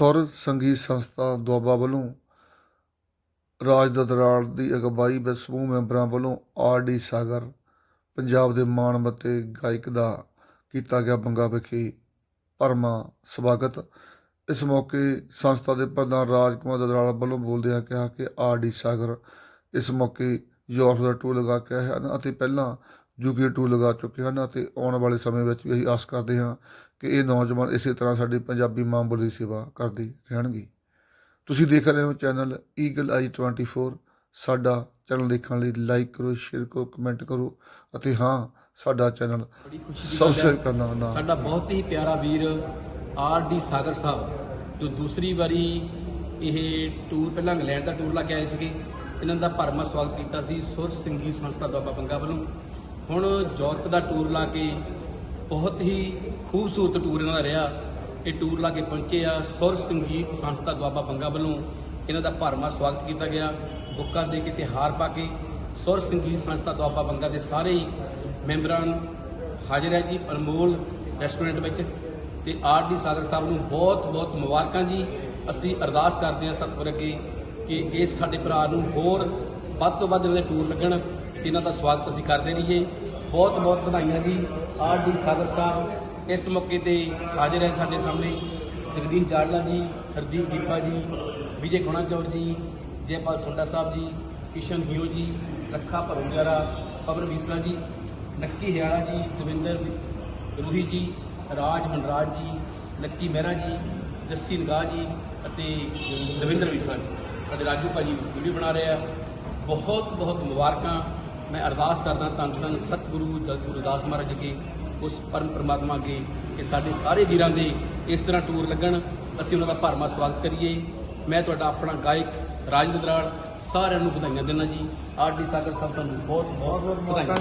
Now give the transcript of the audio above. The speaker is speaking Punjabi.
ਸੁਰ ਸੰਗੀਤ ਸੰਸਥਾ ਦੁਆਬਾ ਵੱਲੋਂ ਰਾਜ ਦਦਰਾਲ ਦੀ ਅਗਵਾਈ ਵਿੱਚ ਸਮੂਹ ਮੈਂਬਰਾਂ ਵੱਲੋਂ ਆਰ ਡੀ ਸਾਗਰ, ਪੰਜਾਬ ਦੇ ਮਾਣਮੱਤੇ ਗਾਇਕ ਦਾ ਕੀਤਾ ਗਿਆ ਬੰਗਾ ਵਿਖੇ ਭਰਮਾ ਸਵਾਗਤ। ਇਸ ਮੌਕੇ ਸੰਸਥਾ ਦੇ ਪ੍ਰਧਾਨ ਰਾਜਕੁਮਾਰ ਦਦਰਾਲ ਵੱਲੋਂ ਬੋਲਦਿਆਂ ਕਿਹਾ ਕਿ ਆਰ ਡੀ ਸਾਗਰ ਇਸ ਮੌਕੇ ਯੂਰਪ ਦਾ ਟੂਰ ਲਗਾ ਕੇ ਆਏ ਹਨ ਅਤੇ ਪਹਿਲਾਂ ਯੂਕੇ ਟੂਰ ਲਗਾ ਚੁੱਕੇ ਹਨ ਅਤੇ ਆਉਣ ਵਾਲੇ ਸਮੇਂ ਵਿੱਚ ਵੀ ਅਸੀਂ ਆਸ ਕਰਦੇ ਹਾਂ ਕਿ ਇਹ ਨੌਜਵਾਨ ਇਸੇ ਤਰ੍ਹਾਂ ਸਾਡੀ ਪੰਜਾਬੀ ਮਾਂ ਬੋਲੀ ਦੀ ਸੇਵਾ ਕਰਦੇ ਰਹਿਣਗੇ। ਤੁਸੀਂ ਦੇਖ ਰਹੇ ਹੋ ਚੈਨਲ ਈਗਲ ਆਈ 24 ਸਾਡਾ ਚੈਨਲ ਦੇਖਣ ਲਈ ਲਾਈਕ ਕਰੋ ਸ਼ੇਅਰ ਕਰੋ ਕਮੈਂਟ ਕਰੋ ਅਤੇ ਹਾਂ ਸਾਡਾ ਚੈਨਲ ਸਬਸਕ੍ਰਾਈਬ। ਕਰਨਾ ਨਾ ਸਾਡਾ ਬਹੁਤ ਹੀ ਪਿਆਰਾ ਵੀਰ ਆਰ ਡੀ ਸਾਗਰ ਸਾਹਿਬ ਜੋ ਦੂਸਰੀ ਵਾਰੀ ਇਹ ਟੂਰ ਪਹਿਲਾਂ ਇੰਗਲੈਂਡ ਦਾ ਟੂਰ ਲਾ ਕੇ ਆਏ ਸੀਗੇ। ਇਹਨਾਂ ਦਾ ਭਰਮਾ ਸਵਾਗਤ ਕੀਤਾ ਸੀ ਸੁਰ ਸੰਗੀਤ ਸੰਸਥਾ ਦੁਆਬਾ ਬੰਗਾ ਵੱਲੋਂ। ਹੁਣ ਯੂਰਪ ਦਾ ਟੂਰ ਲਾ ਕੇ ਬਹੁਤ ਹੀ ਖੂਬਸੂਰਤ ਟੂਰ ਇਹਨਾਂ ਦਾ ਰਿਹਾ। ਇਹ ਟੂਰ ਲਾ ਕੇ ਪਹੁੰਚੇ ਆ ਸੁਰ ਸੰਗੀਤ ਸੰਸਥਾ ਦੁਆਬਾ ਬੰਗਾ ਵੱਲੋਂ। ਇਹਨਾਂ ਦਾ ਭਰਮਾ ਸਵਾਗਤ ਕੀਤਾ ਗਿਆ। ਬੁੱਕਾਂ ਦੇ ਕੇ ਤਿਹਾਰ ਪਾ ਕੇ ਸੁਰ ਸੰਗੀਤ ਸੰਸਥਾ ਦੁਆਬਾ ਬੰਗਾ ਦੇ ਸਾਰੇ ਹੀ ਮੈਂਬਰਾਂ ਹਾਜ਼ਰ ਹੈ ਜੀ ਅਨਮੋਲ ਰੈਸਟੋਰੈਂਟ ਵਿੱਚ। ਤੇ ਆਰ ਡੀ ਸਾਗਰ ਸਾਹਿਬ ਨੂੰ ਬਹੁਤ ਬਹੁਤ ਮੁਬਾਰਕਾਂ ਜੀ। ਅਸੀਂ ਅਰਦਾਸ ਕਰਦੇ ਹਾਂ ਸਤਿਗੁਰ ਅੱਗੇ ਕਿ ਇਹ ਸਾਡੇ ਭਰਾ ਨੂੰ ਹੋਰ ਵੱਧ ਤੋਂ ਵੱਧ ਇਹਨਾਂ ਦੇ ਟੂਰ ਲੱਗਣ। ਇਹਨਾਂ ਦਾ ਸਵਾਗਤ ਅਸੀਂ ਕਰਦੇ ਰਹੀਏ। ਬਹੁਤ ਬਹੁਤ ਵਧਾਈਆਂ ਜੀ ਆਰ ਡੀ ਸਾਗਰ ਸਾਹਿਬ, ਇਸ ਮੌਕੇ ਤੇ ਹਾਜ਼ਰ ਹੈ ਸਾਡੇ ਸਾਹਮਣੇ ਜਗਦੀਸ਼ ਜਾੜਲਾ ਜੀ, ਹਰਦੀਪ ਦੀਪਾ ਜੀ, ਵਿਜੇ ਗੁਣਾ ਚੌਰ ਜੀ, ਜੈਪਾਲ ਸੁੰਡਾ ਸਾਹਿਬ ਜੀ, ਕਿਸ਼ਨ ਹਿਓ ਜੀ ਲੱਖਾ ਭਰੋਗਿਆਰਾ ਪਵਨ ਵਿਸਲਾ ਜੀ, ਨੱਕੀ ਹਿਆਲਾ ਜੀ, ਦਵਿੰਦਰ ਰੂਹੀ ਜੀ, ਰਾਜ ਮਨਰਾਜ ਜੀ ਲੱਕੀ ਮਹਿਰਾ ਜੀ, ਜੱਸੀ ਨਗਾਹ ਜੀ ਅਤੇ ਦਵਿੰਦਰ ਵਿਸਲਾ ਜੀ। ਸਾਡੇ ਰਾਜੂ ਭਾਜੀ ਵੀਡੀਓ ਬਣਾ ਰਹੇ ਆ। ਬਹੁਤ ਬਹੁਤ ਮੁਬਾਰਕਾਂ। ਮੈਂ ਅਰਦਾਸ ਕਰਦਾ ਧੰਨ ਧੰਨ ਸਤਿਗੁਰੂ ਜਗਤਗੁਰੂ ਦਾਸ ਮਹਾਰਾਜ ਅੱਗੇ, ਉਸ ਪਰਮ ਪ੍ਰਮਾਤਮਾ ਅੱਗੇ ਕਿ ਸਾਡੇ ਸਾਰੇ ਵੀਰਾਂ ਦੇ ਇਸ ਤਰ੍ਹਾਂ ਟੂਰ ਲੱਗਣ। ਅਸੀਂ ਉਹਨਾਂ ਦਾ ਭਰਮਾ ਸਵਾਗਤ ਕਰੀਏ। ਮੈਂ ਤੁਹਾਡਾ ਆਪਣਾ ਗਾਇਕ ਰਾਜ ਦਰਾਲ ਸਾਰਿਆਂ ਨੂੰ ਵਧਾਈਆਂ ਦਿੰਦਾ ਜੀ। ਆਰ ਡੀ ਸਾਗਰ ਸਾਹਿਬ, ਤੁਹਾਨੂੰ ਬਹੁਤ ਬਹੁਤ ਵਧਾਈਆਂ